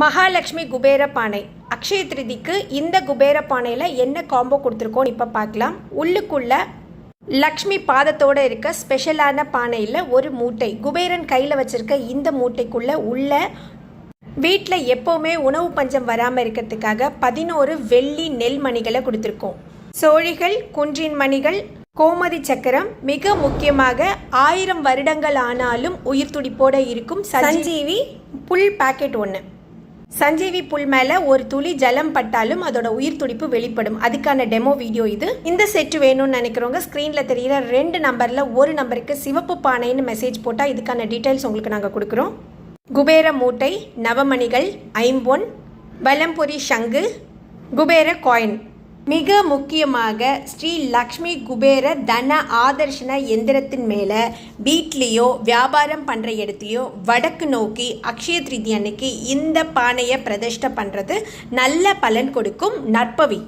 மகாலட்சுமி குபேர பானை அக்ஷய திருதிக்கு இந்த குபேர பானையில் என்ன காம்போ கொடுத்துருக்கோம் இப்போ பார்க்கலாம். உள்ளுக்குள்ள லக்ஷ்மி பாதத்தோட இருக்க ஸ்பெஷலான பானையில் ஒரு மூட்டை. குபேரன் கையில் வச்சிருக்க இந்த மூட்டைக்குள்ள உள்ள வீட்டில் எப்போவுமே உணவு பஞ்சம் வராமல் இருக்கிறதுக்காக பதினோரு வெள்ளி நெல் மணிகளை கொடுத்துருக்கோம். சோழிகள் குன்றின் மணிகள் கோமதி சக்கரம் மிக முக்கியமாக ஆயிரம் வருடங்கள் ஆனாலும் உயிர் துடிப்போட இருக்கும் சஞ்சீவி புல் பாக்கெட் ஒன்று சஞ்சீவி புல் மேலே ஒரு துளி ஜலம் பட்டாலும் அதோட உயிர் துடிப்பு வெளிப்படும். அதுக்கான டெமோ வீடியோ இது. இந்த செட் வேணும்னு நினைக்கிறவங்க ஸ்க்ரீனில் தெரிகிற ரெண்டு நம்பரில் ஒரு நம்பருக்கு சிவப்பு பானைன்னு மெசேஜ் போட்டால் இதுக்கான டீட்டெயில்ஸ் உங்களுக்கு நாங்கள் கொடுக்குறோம். குபேர மூட்டை நவமணிகள் ஐம்பொன் வலம்புரி சங்கு குபேர காயின் மிக முக்கியமாக ஸ்ரீ லக்ஷ்மி குபேர தன ஆதர்ஷன எந்திரத்தின் மேலே வீட்லேயோ வியாபாரம் பண்ணுற இடத்துலையோ வடக்கு நோக்கி அக்ஷய திருதி அன்னைக்கு இந்த பானையை பிரதிஷ்டை பண்ணுறது நல்ல பலன் கொடுக்கும் நற்பவி.